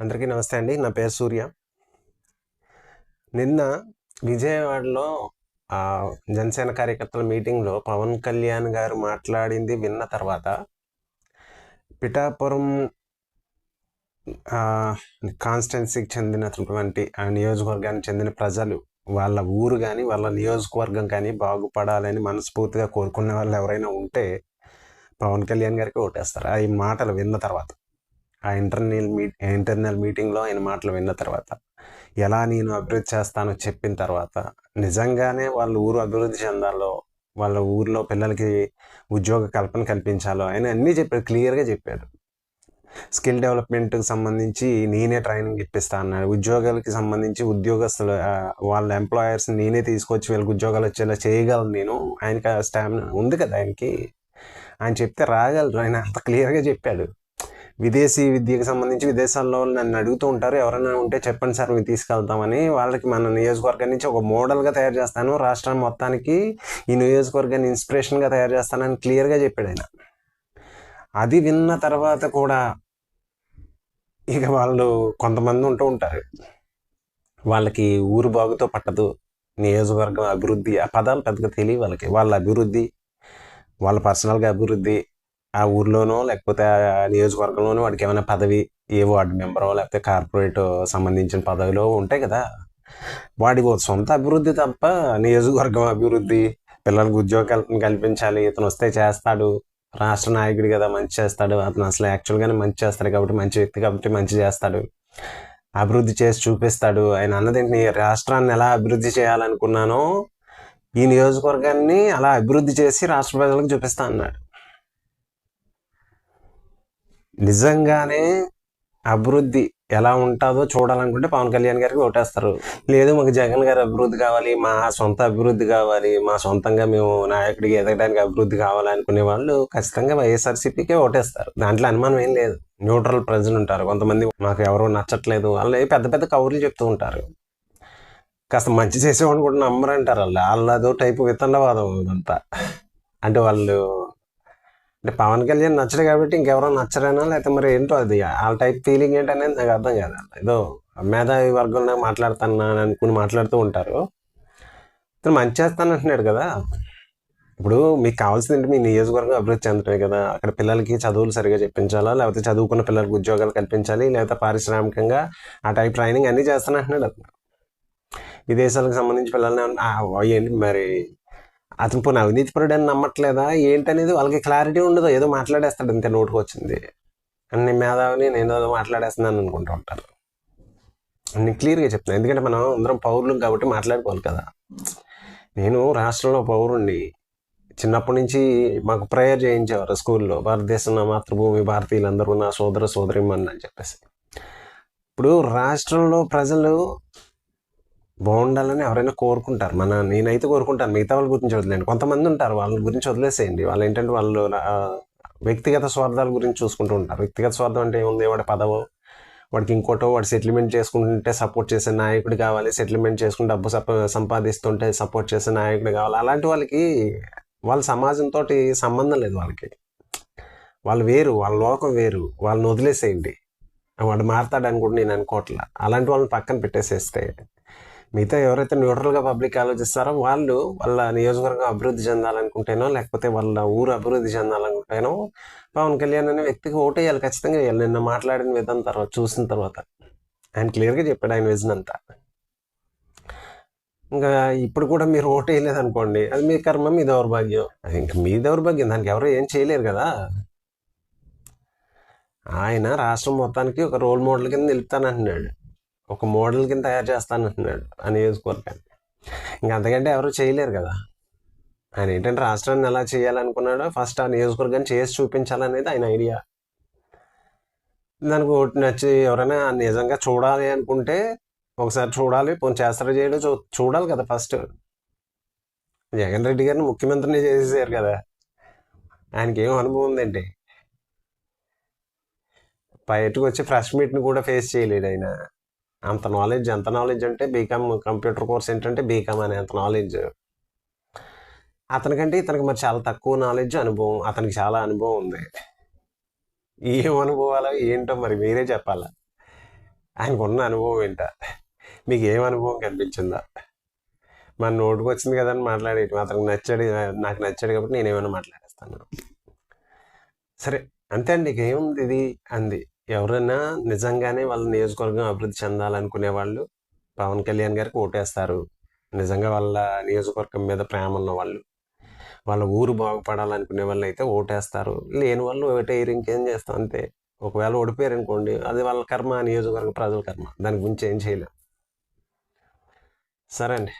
అందరికీ నమస్తే అండి. నా పేరు సూర్య. నిన్న విజయవాడలో జనసేన కార్యకర్తల మీటింగ్లో పవన్ కళ్యాణ్ గారు మాట్లాడింది విన్న తర్వాత పిఠాపురం కాన్స్టిట్యున్సీకి చెందినటువంటి ఆ నియోజకవర్గానికి చెందిన ప్రజలు వాళ్ళ ఊరు కానీ వాళ్ళ నియోజకవర్గం కానీ బాగుపడాలని మనస్ఫూర్తిగా కోరుకునే వాళ్ళు ఎవరైనా ఉంటే పవన్ కళ్యాణ్ గారికి ఓటేస్తారు. ఆ ఈ మాటలు విన్న తర్వాత ఆ ఇంటర్నల్ మీ ఇంటర్నల్ మీటింగ్లో ఆయన మాటలు విన్న తర్వాత ఎలా నేను అభివృద్ధి చేస్తానో చెప్పిన తర్వాత నిజంగానే వాళ్ళ ఊరు అభివృద్ధి చెందాలో వాళ్ళ ఊర్లో పిల్లలకి ఉద్యోగ కల్పన కల్పించాలో ఆయన అన్నీ చెప్పాడు క్లియర్గా చెప్పాడు. స్కిల్ డెవలప్మెంట్కి సంబంధించి నేనే ట్రైనింగ్ ఇప్పిస్తా అన్నాడు. ఉద్యోగాలకి సంబంధించి ఉద్యోగస్తులు వాళ్ళ ఎంప్లాయర్స్ నేనే తీసుకొచ్చి వీళ్ళకి ఉద్యోగాలు వచ్చేలా చేయగలను నేను. ఆయనకి స్టామినా ఉంది కదా ఆయనకి. ఆయన చెప్తే రాగలరు ఆయన అంత క్లియర్గా చెప్పాడు. విదేశీ విద్యకు సంబంధించి విదేశాల్లో నన్ను అడుగుతూ ఉంటారు. ఎవరైనా ఉంటే చెప్పండి సార్ మేము తీసుకెళ్తామని. వాళ్ళకి మన నియోజకవర్గం నుంచి ఒక మోడల్గా తయారు చేస్తాను. రాష్ట్రం మొత్తానికి ఈ నియోజకవర్గాన్ని ఇన్స్పిరేషన్గా తయారు చేస్తానని క్లియర్గా చెప్పాడు ఆయన. అది విన్న తర్వాత కూడా ఇక వాళ్ళు కొంతమంది ఉంటూ ఉంటారు. వాళ్ళకి ఊరు బాగుతో పట్టదు. నియోజకవర్గం అభివృద్ధి ఆ పదాలు పెద్దగా తెలియ వాళ్ళకి. వాళ్ళ అభివృద్ధి వాళ్ళ పర్సనల్గా అభివృద్ధి ఆ ఊర్లోనో లేకపోతే ఆ నియోజకవర్గంలోనో వాడికి ఏమైనా పదవి ఏ వార్డు మెంబరో లేకపోతే కార్పొరేట్ సంబంధించిన పదవిలో ఉంటాయి కదా. వాడి సొంత అభివృద్ధి తప్ప నియోజకవర్గం అభివృద్ధి పిల్లలకు ఉద్యోగ కల్పించాలి ఇతను వస్తే చేస్తాడు రాష్ట్ర నాయకుడు కదా మంచి చేస్తాడు. అతను అసలు యాక్చువల్గానే మంచి చేస్తాడు కాబట్టి మంచి వ్యక్తి కాబట్టి మంచి చేస్తాడు. అభివృద్ధి చేసి చూపిస్తాడు. ఆయన అన్నదేంటి రాష్ట్రాన్ని ఎలా అభివృద్ధి చేయాలనుకున్నానో ఈ నియోజకవర్గాన్ని అలా అభివృద్ధి చేసి రాష్ట్ర ప్రజలకు చూపిస్తా అన్నాడు. నిజంగానే అభివృద్ధి ఎలా ఉంటుందో చూడాలనుకుంటే పవన్ కళ్యాణ్ గారికి ఓటేస్తారు. లేదు మాకు జగన్ గారి అభివృద్ధి కావాలి మా సొంత అభివృద్ధి కావాలి మా సొంతంగా మేము నాయకుడికి ఎదగడానికి అభివృద్ధి కావాలి అనుకునే వాళ్ళు ఖచ్చితంగా వైఎస్ఆర్సీపీకే ఓటేస్తారు. దాంట్లో అనుమానం ఏం లేదు. న్యూట్రల్ ప్రజలు ఉంటారు. కొంతమంది మాకు ఎవరో నచ్చట్లేదు. వాళ్ళు పెద్ద పెద్ద కౌరులు చెప్తూ ఉంటారు. కాస్త మంచి చేసేవాడిని కూడా నమ్మరంటారు వాళ్ళు. వాళ్ళదో టైపు వితండవాదం అంతా అంటే వాళ్ళు అంటే పవన్ కళ్యాణ్ నచ్చడు కాబట్టి ఇంకెవరో నచ్చరేనా? లేకపోతే మరి ఏంటో అది? ఆ టైప్ ఫీలింగ్ ఏంటనేది నాకు అర్థం కాదు ఏదో మేధావి వర్గంలో మాట్లాడుతాను అనుకుని మాట్లాడుతూ ఉంటారు. ఇతను మంచి చేస్తాను అంటున్నాడు కదా. ఇప్పుడు మీకు కావాల్సింది ఏంటి? మీ నియోజకవర్గం అభివృద్ధి చెందడమే కదా. అక్కడ పిల్లలకి చదువులు సరిగా చెప్పించాలా? లేకపోతే చదువుకున్న పిల్లలకి ఉద్యోగాలు కల్పించాలి? లేకపోతే పారిశ్రామికంగా ఆ టైప్ ట్రైనింగ్ అన్నీ చేస్తాను అంటున్నాడు అతను. విదేశాలకు సంబంధించి పిల్లల్ని ఏంటి మరి అతను పోనీ అవినీతి పరుడు అని నమ్మట్లేదా? ఏంటనేది వాళ్ళకి క్లారిటీ ఉండదు. ఏదో మాట్లాడేస్తాడు అంతే నోటుకు వచ్చింది అన్ని మేధావిని నేను ఏదో మాట్లాడేస్తున్నాను అనుకుంటూ ఉంటారు. నేను క్లియర్గా చెప్తాను ఎందుకంటే మనం అందరం పౌరులు కాబట్టి మాట్లాడుకోవాలి కదా. నేను రాష్ట్రంలో పౌరుణ్ణి. చిన్నప్పటి నుంచి మాకు ప్రేయర్ చేయించేవారు స్కూల్లో. భారతదేశం నా మాతృభూమి భారతీయులందరూ నా సోదర సోదరిమని అని చెప్పేసి. ఇప్పుడు రాష్ట్రంలో ప్రజలు బాగుండాలని ఎవరైనా కోరుకుంటారు. మన నేనైతే కోరుకుంటాను. మిగతా వాళ్ళ గురించి వదిలేండి. కొంతమంది ఉంటారు వాళ్ళ గురించి వదిలేసేయండి. వాళ్ళు ఏంటంటే వాళ్ళు వ్యక్తిగత స్వార్థాల గురించి చూసుకుంటూ ఉంటారు. వ్యక్తిగత స్వార్థం అంటే ఏముంది? వాడి పదవో వాడికి ఇంకోటో వాడు సెటిల్మెంట్ చేసుకుంటుంటే సపోర్ట్ చేసే నాయకుడు కావాలి. సెటిల్మెంట్ చేసుకుని డబ్బు సప సంపాదిస్తుంటే సపోర్ట్ చేసే నాయకుడు కావాలి. అలాంటి వాళ్ళకి వాళ్ళ సమాజంతో సంబంధం లేదు వాళ్ళకి. వాళ్ళు వేరు వాళ్ళ లోకం వేరు. వాళ్ళని వదిలేసేయండి. వాడు మారతాడు కూడా నేను అనుకోవట్లా. అలాంటి వాళ్ళని పక్కన పెట్టేసేస్తే మిగతా ఎవరైతే న్యూట్రల్గా పబ్లిక్ ఆలోచిస్తారో వాళ్ళు వాళ్ళ నియోజకవర్గం అభివృద్ధి చెందాలనుకుంటేనో లేకపోతే వాళ్ళ ఊరు అభివృద్ధి చెందాలనుకుంటేనో పవన్ కళ్యాణ్ అనే వ్యక్తికి ఓటేయాలి ఖచ్చితంగా. వేయాలి నిన్న మాట్లాడిన విధానం తర్వాత చూసిన తర్వాత. ఆయన క్లియర్గా చెప్పాడు ఆయన విజన్ అంతా. ఇంకా ఇప్పుడు కూడా మీరు ఓటు వేయలేదు అనుకోండి అది మీ కర్మ మీ దౌర్భాగ్యం. అది ఇంకా మీ దౌర్భాగ్యం దానికి ఎవరు ఏం చేయలేరు కదా. ఆయన రాష్ట్రం మొత్తానికి ఒక రోల్ మోడల్ కింద నిలుపుతానంటున్నాడు. ఒక మోడల్ కింద తయారు చేస్తానంటున్నాడు ఆ నియోజకవర్గాన్ని. ఇంకా అంతకంటే ఎవరు చేయలేరు కదా. ఆయన ఏంటంటే రాష్ట్రాన్ని ఎలా చేయాలనుకున్నాడో ఫస్ట్ ఆ నియోజకవర్గాన్ని చేసి చూపించాలనేది ఆయన ఐడియా. దానికి ఒకటి నచ్చి ఎవరైనా నిజంగా చూడాలి అనుకుంటే ఒకసారి చూడాలి పోనీ చేస్తారో చేయడం చూ చూడాలి కదా ఫస్ట్. జగన్ రెడ్డి గారిని ముఖ్యమంత్రిని చేసేసారు కదా. ఆయనకి ఏం అనుభవం ఉందండి? బయటకు వచ్చి ఫ్రెష్ మీట్ని కూడా ఫేస్ చేయలేడు ఆయన. అంత నాలెడ్జ్ ఎంత నాలెడ్జ్ అంటే బీకామ్ కంప్యూటర్ కోర్స్ ఏంటంటే బీకామ్ అనే అంత నాలెడ్జ్ అతనికంటే ఇతనికి మరి చాలా తక్కువ నాలెడ్జ్ అనుభవం అతనికి చాలా అనుభవం ఉంది. ఏం అనుభవాలో ఏంటో మరి మీరే చెప్పాలా. ఆయనకు ఉన్న అనుభవం ఏంట? మీకు ఏం అనుభవం కనిపించిందా? మన నోటుకు వచ్చింది కదా అని అతనికి నచ్చాడు నాకు నచ్చాడు కాబట్టి నేను ఏమైనా మాట్లాడేస్తాను. సరే అంతే అండి ఇక ఏముంది ఇది? అంది. ఎవరైనా నిజంగానే వాళ్ళ నియోజకవర్గం అభివృద్ధి చెందాలనుకునే వాళ్ళు పవన్ కళ్యాణ్ గారికి ఓటేస్తారు. నిజంగా వాళ్ళ నియోజకవర్గం మీద ప్రేమ ఉన్న వాళ్ళు వాళ్ళ ఊరు బాగుపడాలనుకునే వాళ్ళు అయితే ఓటేస్తారు. లేని వాళ్ళు ఓటేయరు ఇంకేం చేస్తాం అంతే. ఒకవేళ ఓడిపోయారు అనుకోండి అది వాళ్ళ కర్మ నియోజకవర్గ ప్రజల కర్మ. దాని గురించి ఏం చేయలేం. సరే అండి.